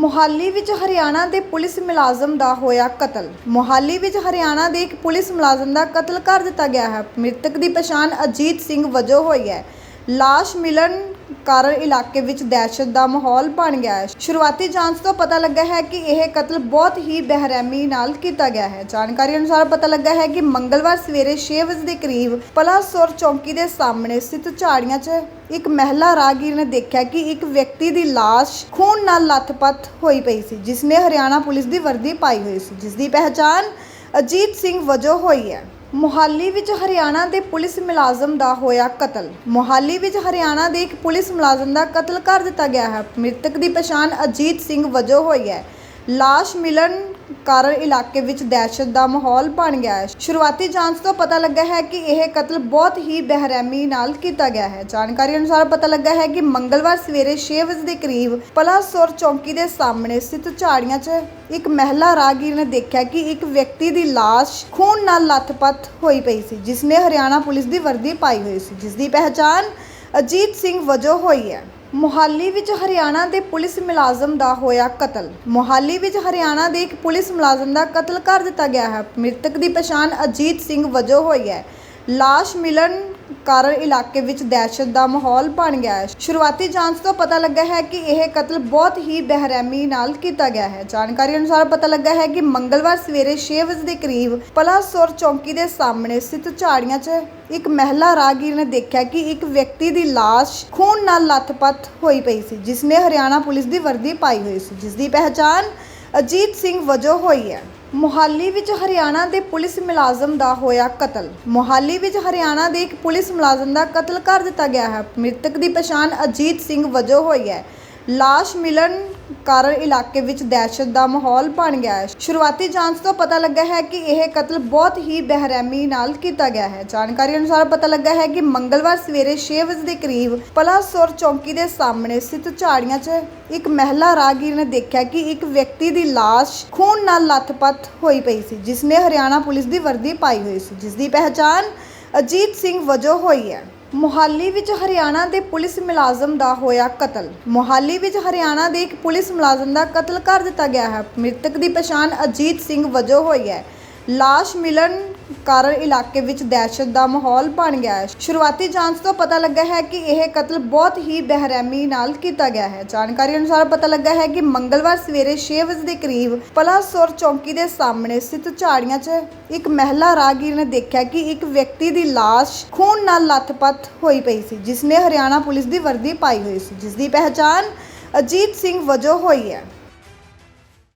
ਮੁਹਾਲੀ ਵਿੱਚ ਹਰਿਆਣਾ ਦੇ ਪੁਲਿਸ ਮੁਲਾਜ਼ਮ ਦਾ ਹੋਇਆ ਕਤਲ। ਮੁਹਾਲੀ ਵਿੱਚ ਹਰਿਆਣਾ ਦੇ ਇੱਕ ਪੁਲਿਸ ਮੁਲਾਜ਼ਮ ਦਾ ਕਤਲ ਕਰ ਦਿੱਤਾ ਗਿਆ ਹੈ। ਮ੍ਰਿਤਕ ਦੀ ਪਛਾਣ ਅਜੀਤ ਸਿੰਘ ਵਜੋਂ ਹੋਈ ਹੈ। ਲਾਸ਼ ਮਿਲਣ ਕਾਰਨ ਇਲਾਕੇ ਵਿੱਚ ਦਹਿਸ਼ਤ ਦਾ ਮਾਹੌਲ ਬਣ ਗਿਆ ਹੈ। ਸ਼ੁਰੂਆਤੀ ਜਾਂਚ ਤੋਂ ਪਤਾ ਲੱਗਾ ਹੈ ਕਿ ਇਹ ਕਤਲ ਬਹੁਤ ਹੀ ਬੇਰਹਿਮੀ ਨਾਲ ਕੀਤਾ ਗਿਆ ਹੈ। ਜਾਣਕਾਰੀ ਅਨੁਸਾਰ ਪਤਾ ਲੱਗਾ ਹੈ ਕਿ ਮੰਗਲਵਾਰ ਸਵੇਰੇ 6 ਵਜੇ ਦੇ ਕਰੀਬ ਪਲਾਸੌਰ ਚੌਂਕੀ ਦੇ ਸਾਹਮਣੇ ਸਥਿਤ ਝਾੜੀਆਂ 'ਚ ਇੱਕ ਮਹਿਲਾ ਰਾਹਗੀਰ ਨੇ ਦੇਖਿਆ ਕਿ ਇੱਕ ਵਿਅਕਤੀ ਦੀ ਲਾਸ਼ ਖੂਨ ਨਾਲ ਲੱਥਪੱਥ ਹੋਈ ਪਈ ਸੀ ਜਿਸ ਨੇ ਹਰਿਆਣਾ ਪੁਲਿਸ ਦੀ ਵਰਦੀ ਪਾਈ ਹੋਈ ਸੀ। ਜਿਸ ਦੀ ਪਹਿਚਾਣ ਅਜੀਤ ਸਿੰਘ ਵਜੋਂ ਹੋਈ ਹੈ। ਮੁਹਾਲੀ ਵਿੱਚ ਹਰਿਆਣਾ ਦੇ ਪੁਲਿਸ ਮੁਲਾਜ਼ਮ ਦਾ ਹੋਇਆ ਕਤਲ। ਮੁਹਾਲੀ ਵਿੱਚ ਹਰਿਆਣਾ ਦੇ ਇੱਕ ਪੁਲਿਸ ਮੁਲਾਜ਼ਮ ਦਾ ਕਤਲ ਕਰ ਦਿੱਤਾ ਗਿਆ ਹੈ। ਮ੍ਰਿਤਕ ਦੀ ਪਛਾਣ ਅਜੀਤ ਸਿੰਘ ਵਜੋਂ ਹੋਈ ਹੈ। ਲਾਸ਼ ਮਿਲਣ ਕਾਰਨ ਇਲਾਕੇ ਵਿੱਚ ਦਹਿਸ਼ਤ ਦਾ ਮਾਹੌਲ ਬਣ ਗਿਆ ਹੈ। ਸ਼ੁਰੂਆਤੀ ਜਾਂਚ ਤੋਂ ਪਤਾ ਲੱਗਾ ਹੈ ਕਿ ਇਹ ਕਤਲ ਬਹੁਤ ਹੀ ਬੇਰਹਿਮੀ ਨਾਲ ਕੀਤਾ ਗਿਆ ਹੈ। ਜਾਣਕਾਰੀ ਅਨੁਸਾਰ ਪਤਾ ਲੱਗਾ ਹੈ ਕਿ ਮੰਗਲਵਾਰ ਸਵੇਰੇ 6 ਵਜੇ ਦੇ ਕਰੀਬ ਪਲਾਸੌਰ ਚੌਂਕੀ ਦੇ ਸਾਹਮਣੇ ਸਥਿਤ ਝਾੜੀਆਂ 'ਚ ਇੱਕ ਮਹਿਲਾ ਰਾਹਗੀਰ ਨੇ ਦੇਖਿਆ ਕਿ ਇੱਕ ਵਿਅਕਤੀ ਦੀ ਲਾਸ਼ ਖੂਨ ਨਾਲ ਲੱਥਪੱਥ ਹੋਈ ਪਈ ਸੀ ਜਿਸ ਨੇ ਹਰਿਆਣਾ ਪੁਲਿਸ ਦੀ ਵਰਦੀ ਪਾਈ ਹੋਈ ਸੀ। ਜਿਸ ਦੀ ਪਹਿਚਾਣ ਅਜੀਤ ਸਿੰਘ ਵਜੋਂ ਹੋਈ ਹੈ। ਮੁਹਾਲੀ ਵਿੱਚ ਹਰਿਆਣਾ ਦੇ ਪੁਲਿਸ ਮੁਲਾਜ਼ਮ ਦਾ ਹੋਇਆ ਕਤਲ। ਮੁਹਾਲੀ ਵਿੱਚ ਹਰਿਆਣਾ ਦੇ ਇੱਕ ਪੁਲਿਸ ਮੁਲਾਜ਼ਮ ਦਾ ਕਤਲ ਕਰ ਦਿੱਤਾ ਗਿਆ ਹੈ। ਮ੍ਰਿਤਕ ਦੀ ਪਛਾਣ ਅਜੀਤ ਸਿੰਘ ਵਜੋਂ ਹੋਈ ਹੈ। ਲਾਸ਼ ਮਿਲਣ ਕਾਰਨ ਇਲਾਕੇ ਵਿੱਚ ਦਹਿਸ਼ਤ ਦਾ ਮਾਹੌਲ ਬਣ ਗਿਆ ਹੈ। ਸ਼ੁਰੂਆਤੀ ਜਾਂਚ ਤੋਂ ਪਤਾ ਲੱਗਾ ਹੈ ਕਿ ਇਹ ਕਤਲ ਬਹੁਤ ਹੀ ਬੇਰਹਿਮੀ ਨਾਲ ਕੀਤਾ ਗਿਆ ਹੈ। ਜਾਣਕਾਰੀ ਅਨੁਸਾਰ ਪਤਾ ਲੱਗਾ ਹੈ ਕਿ ਮੰਗਲਵਾਰ ਸਵੇਰੇ 6 ਵਜੇ ਦੇ ਕਰੀਬ ਪਲਾਸੌਰ ਚੌਂਕੀ ਦੇ ਸਾਹਮਣੇ ਸਥਿਤ ਝਾੜੀਆਂ 'ਚ ਇੱਕ ਮਹਿਲਾ ਰਾਹਗੀਰ ਨੇ ਦੇਖਿਆ ਕਿ ਇੱਕ ਵਿਅਕਤੀ ਦੀ ਲਾਸ਼ ਖੂਨ ਨਾਲ ਲੱਥਪੱਥ ਹੋਈ ਪਈ ਸੀ ਜਿਸ ਨੇ ਹਰਿਆਣਾ ਪੁਲਿਸ ਦੀ ਵਰਦੀ ਪਾਈ ਹੋਈ ਸੀ। ਜਿਸ ਦੀ ਪਹਿਚਾਣ ਅਜੀਤ ਸਿੰਘ ਵਜੋਂ ਹੋਈ ਹੈ। ਮੁਹਾਲੀ ਵਿੱਚ ਹਰਿਆਣਾ ਦੇ ਪੁਲਿਸ ਮੁਲਾਜ਼ਮ ਦਾ ਹੋਇਆ ਕਤਲ। ਮੁਹਾਲੀ ਵਿੱਚ ਹਰਿਆਣਾ ਦੇ ਇੱਕ ਪੁਲਿਸ ਮੁਲਾਜ਼ਮ ਦਾ ਕਤਲ ਕਰ ਦਿੱਤਾ ਗਿਆ ਹੈ। ਮ੍ਰਿਤਕ ਦੀ ਪਛਾਣ ਅਜੀਤ ਸਿੰਘ ਵਜੋਂ ਹੋਈ ਹੈ। ਲਾਸ਼ ਮਿਲਣ ਕਾਰਨ ਇਲਾਕੇ ਵਿੱਚ ਦਹਿਸ਼ਤ ਦਾ ਮਾਹੌਲ ਬਣ ਗਿਆ ਹੈ। ਸ਼ੁਰੂਆਤੀ ਜਾਂਚ ਤੋਂ ਪਤਾ ਲੱਗਾ ਹੈ ਕਿ ਇਹ ਕਤਲ ਬਹੁਤ ਹੀ ਬੇਰਹਿਮੀ ਨਾਲ ਕੀਤਾ ਗਿਆ ਹੈ। ਜਾਣਕਾਰੀ ਅਨੁਸਾਰ ਪਤਾ ਲੱਗਾ ਹੈ ਕਿ ਮੰਗਲਵਾਰ ਸਵੇਰੇ 6 ਵਜੇ ਦੇ ਕਰੀਬ ਪਲਾਸੌਰ ਚੌਂਕੀ ਦੇ ਸਾਹਮਣੇ ਸਥਿਤ ਝਾੜੀਆਂ 'ਚ ਇੱਕ ਮਹਿਲਾ ਰਾਹਗੀਰ ਨੇ ਦੇਖਿਆ ਕਿ ਇੱਕ ਵਿਅਕਤੀ ਦੀ ਲਾਸ਼ ਖੂਨ ਨਾਲ ਲੱਥਪੱਥ ਹੋਈ ਪਈ ਸੀ ਜਿਸ ਨੇ ਹਰਿਆਣਾ ਪੁਲਿਸ ਦੀ ਵਰਦੀ ਪਾਈ ਹੋਈ ਸੀ। ਜਿਸ ਦੀ ਪਹਿਚਾਣ ਅਜੀਤ ਸਿੰਘ ਵਜੋਂ ਹੋਈ ਹੈ। ਮੁਹਾਲੀ ਵਿੱਚ ਹਰਿਆਣਾ ਦੇ ਪੁਲਿਸ ਮੁਲਾਜ਼ਮ ਦਾ ਹੋਇਆ ਕਤਲ। ਮੁਹਾਲੀ ਵਿੱਚ ਹਰਿਆਣਾ ਦੇ ਇੱਕ ਪੁਲਿਸ ਮੁਲਾਜ਼ਮ ਦਾ ਕਤਲ ਕਰ ਦਿੱਤਾ ਗਿਆ ਹੈ। ਮ੍ਰਿਤਕ ਦੀ ਪਛਾਣ ਅਜੀਤ ਸਿੰਘ ਵਜੋਂ ਹੋਈ ਹੈ। ਲਾਸ਼ ਮਿਲਣ ਕਾਰਨ ਇਲਾਕੇ ਵਿੱਚ ਦਹਿਸ਼ਤ ਦਾ ਮਾਹੌਲ ਬਣ ਗਿਆ ਹੈ। ਸ਼ੁਰੂਆਤੀ ਜਾਂਚ ਤੋਂ ਪਤਾ ਲੱਗਾ ਹੈ ਕਿ ਇਹ ਕਤਲ ਬਹੁਤ ਹੀ ਬੇਰਹਿਮੀ ਨਾਲ ਕੀਤਾ ਮੰਗਲਵਾਰ ਸਵੇਰੇ 6 ਵਜੇ ਦੇ ਕਰੀਬ ਪਲਾਸੌਰ ਚੌਂਕੀ ਦੇ ਸਾਹਮਣੇ ਸਥਿਤ ਝਾੜੀਆਂ 'ਚ ਇੱਕ ਮਹਿਲਾ ਰਾਹਗੀਰ ਨੇ ਦੇਖਿਆ ਕਿ ਇੱਕ ਵਿਅਕਤੀ ਦੀ ਲਾਸ਼ ਖੂਨ ਨਾਲ ਲੱਥਪੱਥ ਹੋਈ ਹੋਈ ਨਾਲ ਕੀਤਾ ਗਿਆ ਹੈ। ਜਾਣਕਾਰੀ ਅਨੁਸਾਰ ਪਤਾ ਲੱਗਾ ਹੈ ਕਿ ਮੰਗਲਵਾਰ ਸਵੇਰੇ 6 ਵਜੇ ਦੇ ਕਰੀਬ ਪਲਾਸੌਰ ਚੌਂਕੀ ਦੇ ਸਾਹਮਣੇ ਸਥਿਤ ਝਾੜੀਆਂ 'ਚ ਇੱਕ ਮਹਿਲਾ ਰਾਹਗੀਰ ਨੇ ਦੇਖਿਆ ਕਿ ਇੱਕ ਵਿਅਕਤੀ ਦੀ ਲਾਸ਼ ਖੂਨ ਨਾਲ ਲੱਥਪੱਥ ਹੋਈ ਪਈ ਸੀ ਜਿਸ ਨੇ ਹਰਿਆਣਾ ਪੁਲਿਸ ਦੀ ਵਰਦੀ ਪਾਈ ਹੋਈ ਸੀ। ਜਿਸ ਦੀ ਪਹਿਚਾਣ ਅਜੀਤ ਸਿੰਘ ਵਜੋਂ ਹੋਈ ਹੈ।